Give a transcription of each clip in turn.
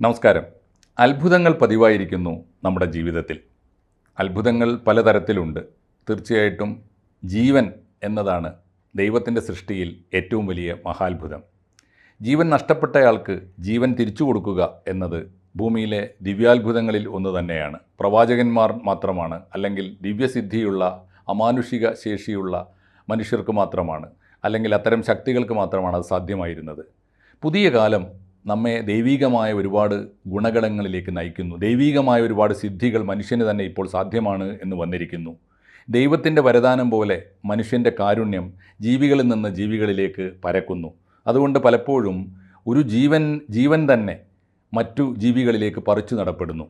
നമസ്കാരം. അത്ഭുതങ്ങൾ പതിവായിരിക്കുന്നു നമ്മുടെ ജീവിതത്തിൽ. അത്ഭുതങ്ങൾ പലതരത്തിലുണ്ട്. തീർച്ചയായിട്ടും ജീവൻ എന്നതാണ് ദൈവത്തിന്റെ സൃഷ്ടിയിൽ ഏറ്റവും വലിയ മഹാത്ഭുതം. ജീവൻ നഷ്ടപ്പെട്ടയാൾക്ക് ജീവൻ തിരിച്ചു കൊടുക്കുക എന്നത് ഭൂമിയിലെ ദിവ്യാത്ഭുതങ്ങളിൽ ഒന്ന് തന്നെയാണ്. പ്രവാചകന്മാർ മാത്രമാണ് അല്ലെങ്കിൽ ദിവ്യസിദ്ധിയുള്ള അമാനുഷിക ശേഷിയുള്ള മനുഷ്യർക്ക് മാത്രമാണ് അല്ലെങ്കിൽ അത്തരം ശക്തികൾക്ക് മാത്രമാണ് അത് സാധ്യമായിരുന്നത്. പുതിയ കാലം നമ്മെ ദൈവീകമായ ഒരുപാട് ഗുണഗണങ്ങളിലേക്ക് നയിക്കുന്നു. ദൈവീകമായ ഒരുപാട് സിദ്ധികൾ മനുഷ്യന് തന്നെ ഇപ്പോൾ സാധ്യമാണ് എന്ന് വന്നിരിക്കുന്നു. ദൈവത്തിന്റെ വരദാനം പോലെ മനുഷ്യന്റെ കാരുണ്യം ജീവികളിൽ നിന്ന് ജീവികളിലേക്ക് പരക്കുന്നു. അതുകൊണ്ട് പലപ്പോഴും ഒരു ജീവൻ ജീവൻ തന്നെ മറ്റു ജീവികളിലേക്ക് പറിച്ചു നടപ്പെടുന്നു.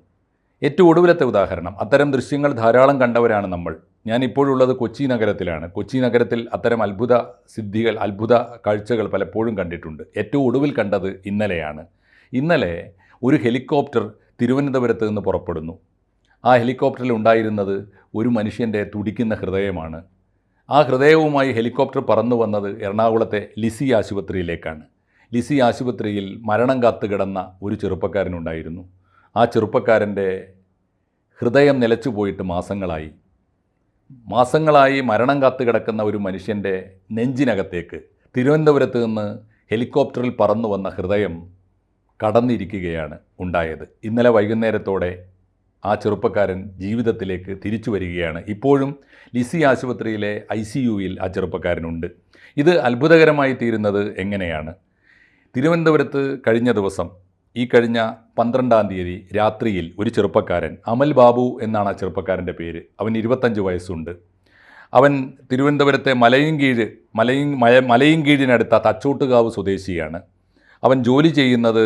ഏറ്റവും ഒടുവിലത്തെ ഉദാഹരണം അത്തരം ദൃശ്യങ്ങൾ ധാരാളം കണ്ടവരാണ് നമ്മൾ. ഞാൻ ഇപ്പോഴുള്ളത് കൊച്ചി നഗരത്തിലാണ്. കൊച്ചി നഗരത്തിൽ അത്തരം അത്ഭുത സിദ്ധികൾ അത്ഭുത കാഴ്ചകൾ പലപ്പോഴും കണ്ടിട്ടുണ്ട്. ഏറ്റവും ഒടുവിൽ കണ്ടത് ഇന്നലെയാണ്. ഇന്നലെ ഒരു ഹെലികോപ്റ്റർ തിരുവനന്തപുരത്ത് നിന്ന് പുറപ്പെടുന്നു. ആ ഹെലികോപ്റ്ററിൽ ഉണ്ടായിരുന്നത് ഒരു മനുഷ്യന്റെ തുടിക്കുന്ന ഹൃദയമാണ്. ആ ഹൃദയവുമായി ഹെലികോപ്റ്റർ പറന്നു വന്നത് എറണാകുളത്തെ ലിസി ആശുപത്രിയിലേക്കാണ്. ലിസി ആശുപത്രിയിൽ മരണം കാത്തു കിടന്ന ഒരു ചെറുപ്പക്കാരനുണ്ടായിരുന്നു. ആ ചെറുപ്പക്കാരന്റെ ഹൃദയം നിലച്ചു പോയിട്ട് മാസങ്ങളായി. മാസങ്ങളായി മരണം കാത്തു കിടക്കുന്ന ഒരു മനുഷ്യന്റെ നെഞ്ചിനകത്തേക്ക് തിരുവനന്തപുരത്ത് നിന്ന് ഹെലികോപ്റ്ററിൽ പറന്നു വന്ന ഹൃദയം കടന്നിരിക്കുകയാണ് ഉണ്ടായത്. ഇന്നലെ വൈകുന്നേരത്തോടെ ആ ചെറുപ്പക്കാരൻ ജീവിതത്തിലേക്ക് തിരിച്ചു വരികയാണ്. ഇപ്പോഴും ലിസി ആശുപത്രിയിലെ ഐ സി യുയിൽ ആ ചെറുപ്പക്കാരനുണ്ട്. ഇത് അത്ഭുതകരമായി തീരുന്നത് എങ്ങനെയാണ്? തിരുവനന്തപുരത്ത് കഴിഞ്ഞ ദിവസം ഈ കഴിഞ്ഞ പന്ത്രണ്ടാം തീയതി രാത്രിയിൽ ഒരു ചെറുപ്പക്കാരൻ അമൽ ബാബു എന്നാണ് ആ ചെറുപ്പക്കാരന്റെ പേര്. അവൻ ഇരുപത്തഞ്ച് വയസ്സുണ്ട്. അവൻ തിരുവനന്തപുരത്തെ മലയൻകീഴ് മലയും മല മലയൻകീഴിനടുത്ത തച്ചോട്ടുകാവ് സ്വദേശിയാണ്. അവൻ ജോലി ചെയ്യുന്നത്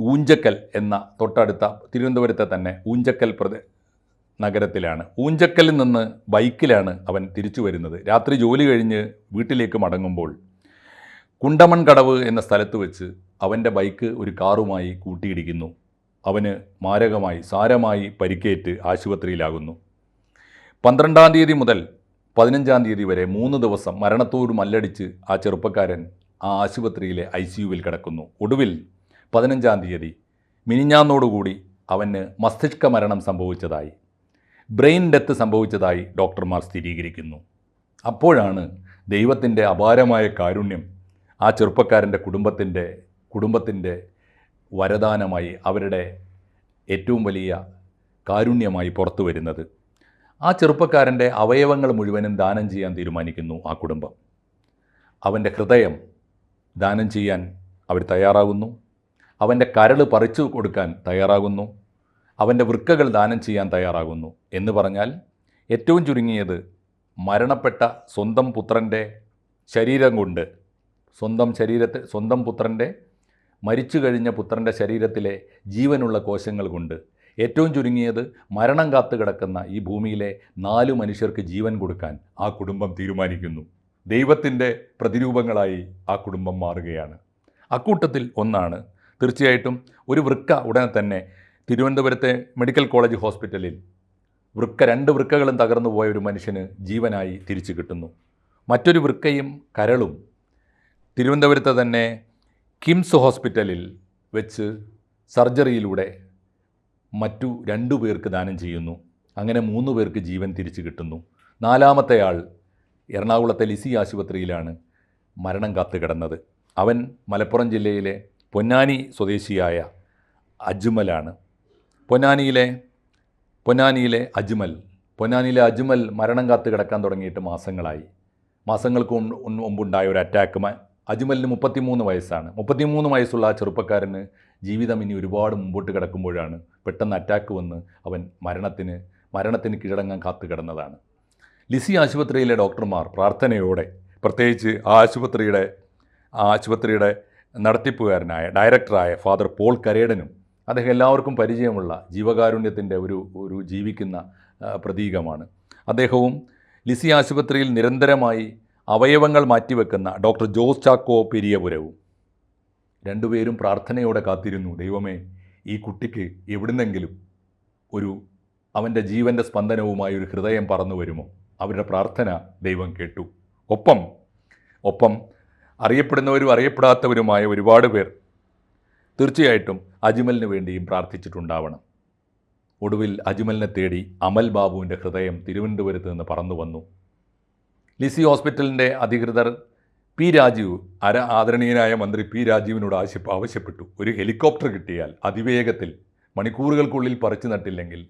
ഊഞ്ചക്കൽ എന്ന തൊട്ടടുത്ത തിരുവനന്തപുരത്തെ തന്നെ ഊഞ്ചക്കൽ പ്രദേ നഗരത്തിലാണ്. ഊഞ്ചക്കലിൽ നിന്ന് ബൈക്കിലാണ് അവൻ തിരിച്ചു വരുന്നത്. രാത്രി ജോലി കഴിഞ്ഞ് വീട്ടിലേക്ക് മടങ്ങുമ്പോൾ കുണ്ടമൺ കടവ് എന്ന സ്ഥലത്ത് വെച്ച് അവന്റെ ബൈക്ക് ഒരു കാറുമായി കൂട്ടിയിടിക്കുന്നു. അവന് മാരകമായി സാരമായി പരിക്കേറ്റ് ആശുപത്രിയിലാകുന്നു. പന്ത്രണ്ടാം തീയതി മുതൽ പതിനഞ്ചാം തീയതി വരെ മൂന്ന് ദിവസം മരണത്തോട് മല്ലടിച്ച് ആ ചെറുപ്പക്കാരൻ ആ ആശുപത്രിയിലെ ഐ സി യുവിൽ കിടക്കുന്നു. ഒടുവിൽ പതിനഞ്ചാം തീയതി മിനിഞ്ഞാന്നോടുകൂടി അവന് മസ്തിഷ്ക മരണം സംഭവിച്ചതായി ബ്രെയിൻ ഡെത്ത് സംഭവിച്ചതായി ഡോക്ടർമാർ സ്ഥിരീകരിക്കുന്നു. അപ്പോഴാണ് ദൈവത്തിന്റെ അപാരമായ കാരുണ്യം ആ ചെറുപ്പക്കാരന്റെ കുടുംബത്തിന്റെ കുടുംബത്തിന്റെ വരദാനമായി അവരുടെ ഏറ്റവും വലിയ കാരുണ്യമായി പുറത്തു വരുന്നത്. ആ ചെറുപ്പക്കാരന്റെ അവയവങ്ങൾ മുഴുവനും ദാനം ചെയ്യാൻ തീരുമാനിക്കുന്നു ആ കുടുംബം. അവന്റെ ഹൃദയം ദാനം ചെയ്യാൻ അവർ തയ്യാറാകുന്നു. അവന്റെ കരൾ പറിച്ചു കൊടുക്കാൻ തയ്യാറാകുന്നു. അവന്റെ വൃക്കകൾ ദാനം ചെയ്യാൻ തയ്യാറാകുന്നു എന്ന് പറഞ്ഞാൽ ഏറ്റവും ചുരുങ്ങിയത് മരണപ്പെട്ട സ്വന്തം പുത്രന്റെ ശരീരം കൊണ്ട് സ്വന്തം ശരീരത്തെ സ്വന്തം പുത്രന്റെ മരിച്ചു കഴിഞ്ഞ പുത്രന്റെ ശരീരത്തിലെ ജീവനുള്ള കോശങ്ങൾ കൊണ്ട് ഏറ്റവും ചുരുങ്ങിയത് മരണം കാത്തു കിടക്കുന്ന ഈ ഭൂമിയിലെ നാല് മനുഷ്യർക്ക് ജീവൻ കൊടുക്കാൻ ആ കുടുംബം തീരുമാനിക്കുന്നു. ദൈവത്തിന്റെ പ്രതിരൂപങ്ങളായി ആ കുടുംബം മാറുകയാണ്. അക്കൂട്ടത്തിൽ ഒന്നാണ്. തീർച്ചയായിട്ടും ഒരു വൃക്ക ഉടനെ തന്നെ തിരുവനന്തപുരത്തെ മെഡിക്കൽ കോളേജ് ഹോസ്പിറ്റലിൽ വൃക്ക രണ്ട് വൃക്കകളും തകർന്നു പോയ ഒരു മനുഷ്യന് ജീവനായി തിരിച്ചു കിട്ടുന്നു. മറ്റൊരു വൃക്കയും കരളും തിരുവനന്തപുരത്തെ തന്നെ കിംസ് ഹോസ്പിറ്റലിൽ വെച്ച് സർജറിയിലൂടെ മറ്റു രണ്ടു പേർക്ക് ദാനം ചെയ്യുന്നു. അങ്ങനെ മൂന്ന് പേർക്ക് ജീവൻ തിരിച്ചു കിട്ടുന്നു. നാലാമത്തെ ആൾ എറണാകുളത്തെ ലിസി ആശുപത്രിയിലാണ് മരണം കാത്തു കിടന്നത്. അവൻ മലപ്പുറം ജില്ലയിലെ പൊന്നാനി സ്വദേശിയായ അജ്മലാണ്. പൊന്നാനിയിലെ പൊന്നാനിയിലെ അജ്മൽ പൊന്നാനിയിലെ അജ്മൽ മരണം കാത്തു കിടക്കാൻ തുടങ്ങിയിട്ട് മാസങ്ങളായി. മാസങ്ങൾക്ക് മുമ്പ് മുമ്പുണ്ടായ ഒരു അറ്റാക്ക് അജ്മലിന് മുപ്പത്തിമൂന്ന് വയസ്സാണ്. മുപ്പത്തിമൂന്ന് വയസ്സുള്ള ആ ചെറുപ്പക്കാരന് ജീവിതം ഇനി ഒരുപാട് മുമ്പോട്ട് കിടക്കുമ്പോഴാണ് പെട്ടെന്ന് അറ്റാക്ക് വന്ന് അവൻ മരണത്തിന് മരണത്തിന് കീഴടങ്ങാൻ കാത്തു കിടന്നതാണ് ലിസി ആശുപത്രിയിലെ ഡോക്ടർമാർ പ്രാർത്ഥനയോടെ പ്രത്യേകിച്ച് ആ ആശുപത്രിയുടെ ആ ആശുപത്രിയുടെ നടത്തിപ്പുകാരനായ ഡയറക്ടറായ ഫാദർ പോൾ കരേടനും അദ്ദേഹം എല്ലാവർക്കും പരിചയമുള്ള ജീവകാരുണ്യത്തിന്റെ ഒരു ഒരു ജീവിക്കുന്ന പ്രതീകമാണ്. അദ്ദേഹവും ലിസി ആശുപത്രിയിൽ നിരന്തരമായി അവയവങ്ങൾ മാറ്റിവെക്കുന്ന ഡോക്ടർ ജോസ് ചാക്കോ പെരിയപുരവും രണ്ടുപേരും പ്രാർത്ഥനയോടെ കാത്തിരുന്നു. ദൈവമേ ഈ കുട്ടിക്ക് എവിടുന്നെങ്കിലും ഒരു അവന്റെ ജീവന്റെ സ്പന്ദനവുമായി ഒരു ഹൃദയം പറന്നു വരുമോ? അവരുടെ പ്രാർത്ഥന ദൈവം കേട്ടു. ഒപ്പം ഒപ്പം അറിയപ്പെടുന്നവരും അറിയപ്പെടാത്തവരുമായ ഒരുപാട് പേർ തീർച്ചയായിട്ടും അജ്മലിന് വേണ്ടിയും പ്രാർത്ഥിച്ചിട്ടുണ്ടാവണം. ഒടുവിൽ അജ്മലിനെ തേടി അമൽ ബാബുവിന്റെ ഹൃദയം തിരുവനന്തപുരത്ത് നിന്ന് പറന്നു വന്നു ലിസി ഹോസ്പിറ്റലിന്റെ അധികൃതർ പി രാജീവ് അര ആദരണീയനായ മന്ത്രി പി രാജീവിനോട് ആവശ്യപ്പ് ആവശ്യപ്പെട്ടു. ഒരു ഹെലികോപ്റ്റർ കിട്ടിയാൽ അതിവേഗത്തിൽ മണിക്കൂറുകൾക്കുള്ളിൽ പറിച്ചു നട്ടില്ലെങ്കിൽ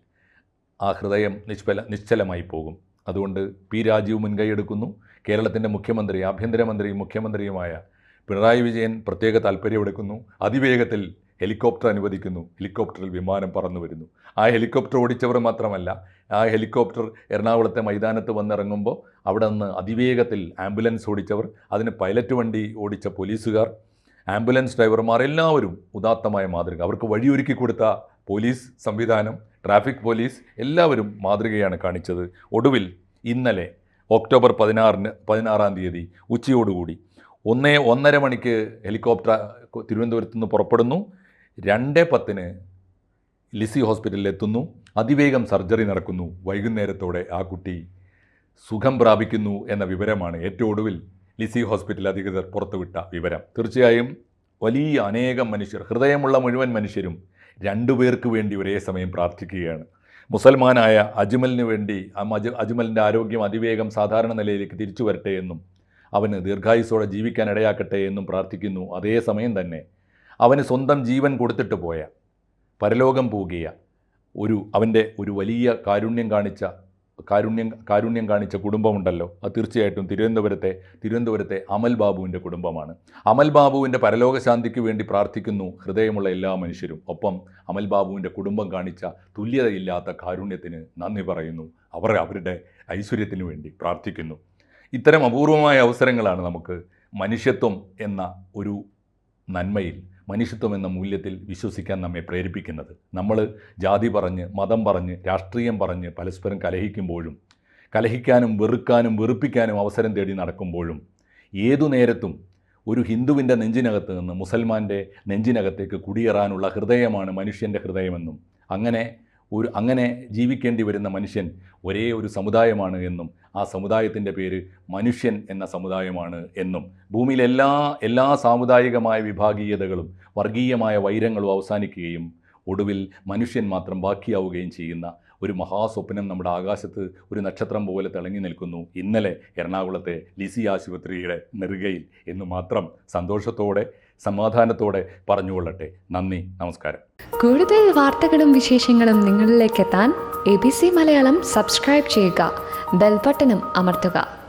ആ ഹൃദയം നിഷ്ഫല നിശ്ചലമായി പോകും. അതുകൊണ്ട് പി രാജീവ് മുൻകൈയെടുക്കുന്നു കേരളത്തിന്റെ മുഖ്യമന്ത്രി ആഭ്യന്തരമന്ത്രിയും മുഖ്യമന്ത്രിയുമായ പിണറായി വിജയൻ പ്രത്യേക താല്പര്യമെടുക്കുന്നു അതിവേഗത്തിൽ ഹെലികോപ്റ്റർ അനുവദിക്കുന്നു. ഹെലികോപ്റ്ററിൽ വിമാനം പറന്നു വരുന്നു. ആ ഹെലികോപ്റ്റർ ഓടിച്ചവർ മാത്രമല്ല ആ ഹെലികോപ്റ്റർ എറണാകുളത്തെ മൈതാനത്ത് വന്നിറങ്ങുമ്പോൾ അവിടെ നിന്ന് അതിവേഗത്തിൽ ആംബുലൻസ് ഓടിച്ചവർ അതിന് പൈലറ്റ് വണ്ടി ഓടിച്ച പോലീസുകാർ ആംബുലൻസ് ഡ്രൈവർമാർ എല്ലാവരും ഉദാത്തമായ മാതൃക. അവർക്ക് വഴിയൊരുക്കി കൊടുത്ത പോലീസ് സംവിധാനം ട്രാഫിക് പോലീസ് എല്ലാവരും മാതൃകയാണ് കാണിച്ചത്. ഒടുവിൽ ഇന്നലെ ഒക്ടോബർ പതിനാറിന് പതിനാറാം തീയതി ഉച്ചയോടുകൂടി ഒന്നേ ഒന്നര മണിക്ക് ഹെലികോപ്റ്റർ തിരുവനന്തപുരത്ത് നിന്ന് പുറപ്പെടുന്നു. രണ്ട് പത്തിന് ലിസി ഹോസ്പിറ്റലിൽ എത്തുന്നു അതിവേഗം സർജറി നടക്കുന്നു. വൈകുന്നേരത്തോടെ ആ കുട്ടി സുഖം പ്രാപിക്കുന്നു എന്ന വിവരമാണ് ഏറ്റവും ഒടുവിൽ ലിസി ഹോസ്പിറ്റൽ അധികൃതർ പുറത്തുവിട്ട വിവരം. തീർച്ചയായും വലിയ അനേകം മനുഷ്യർ ഹൃദയമുള്ള മുഴുവൻ മനുഷ്യരും രണ്ടുപേർക്ക് വേണ്ടി ഒരേ സമയം പ്രാർത്ഥിക്കുകയാണ്. മുസൽമാനായ അജ്മലിന് വേണ്ടി അജ് അജ്മലിന്റെ ആരോഗ്യം അതിവേഗം സാധാരണ നിലയിലേക്ക് തിരിച്ചു വരട്ടെ എന്നും അവന് ദീർഘായുസോടെ ജീവിക്കാൻ ഇടയാക്കട്ടെ എന്നും പ്രാർത്ഥിക്കുന്നു. അതേസമയം തന്നെ അവന് സ്വന്തം ജീവൻ കൊടുത്തിട്ട് പോയ പരലോകം പോകിയ ഒരു അവന്റെ ഒരു വലിയ കാരുണ്യം കാണിച്ച കാരുണ്യം കാരുണ്യം കാണിച്ച കുടുംബമുണ്ടല്ലോ. അത് തീർച്ചയായിട്ടും തിരുവനന്തപുരത്തെ തിരുവനന്തപുരത്തെ അമൽ ബാബുവിന്റെ കുടുംബമാണ്. അമൽ ബാബുവിന്റെ പരലോകശാന്തിക്ക് വേണ്ടി പ്രാർത്ഥിക്കുന്നു ഹൃദയമുള്ള എല്ലാ മനുഷ്യരും. ഒപ്പം അമൽ ബാബുവിന്റെ കുടുംബം കാണിച്ച തുല്യതയില്ലാത്ത കാരുണ്യത്തിന് നന്ദി പറയുന്നു. അവർ അവരുടെ ഐശ്വര്യത്തിന് വേണ്ടി പ്രാർത്ഥിക്കുന്നു. ഇത്തരം അപൂർവമായ അവസരങ്ങളാണ് നമുക്ക് മനുഷ്യത്വം എന്ന ഒരു നന്മയിൽ മനുഷ്യത്വം എന്ന മൂല്യത്തിൽ വിശ്വസിക്കാൻ നമ്മെ പ്രേരിപ്പിക്കുന്നത്. നമ്മൾ ജാതി പറഞ്ഞ് മതം പറഞ്ഞ് രാഷ്ട്രീയം പറഞ്ഞ് പരസ്പരം കലഹിക്കുമ്പോഴും കലഹിക്കാനും വെറുക്കാനും വെറുപ്പിക്കാനും അവസരം തേടി നടക്കുമ്പോഴും ഏതു നേരത്തും ഒരു ഹിന്ദുവിന്റെ നെഞ്ചിനകത്ത് നിന്ന് മുസൽമാന്റെ നെഞ്ചിനകത്തേക്ക് കുടിയേറാനുള്ള ഹൃദയമാണ് മനുഷ്യന്റെ ഹൃദയമെന്നും അങ്ങനെ ഒരു അങ്ങനെ ജീവിക്കേണ്ടി വരുന്ന മനുഷ്യൻ ഒരേ ഒരു സമുദായമാണ് എന്നും ആ സമുദായത്തിന്റെ പേര് മനുഷ്യൻ എന്ന സമുദായമാണ് എന്നും ഭൂമിയിലെ എല്ലാ എല്ലാ സാമുദായികമായ വിഭാഗീയതകളും വർഗീയമായ വൈരങ്ങളും അവസാനിക്കുകയും ഒടുവിൽ മനുഷ്യൻ മാത്രം ബാക്കിയാവുകയും ചെയ്യുന്ന ഒരു മഹാസ്വപ്നം നമ്മുടെ ആകാശത്ത് ഒരു നക്ഷത്രം പോലെ തിളങ്ങി നിൽക്കുന്നു. ഇന്നലെ എറണാകുളത്തെ ലിസി ആശുപത്രിയുടെ നെറുകയിൽ എന്ന് മാത്രം സന്തോഷത്തോടെ സമാധാനത്തോടെ പറഞ്ഞുകൊള്ളട്ടെ. നന്ദി നമസ്കാരം. കൂടുതൽ വാർത്തകളും വിശേഷങ്ങളും നിങ്ങളിലേക്ക് എത്താൻ A B C Malayalam subscribe ചെയ്യുക. ബെൽബട്ടനും അമർത്തുക.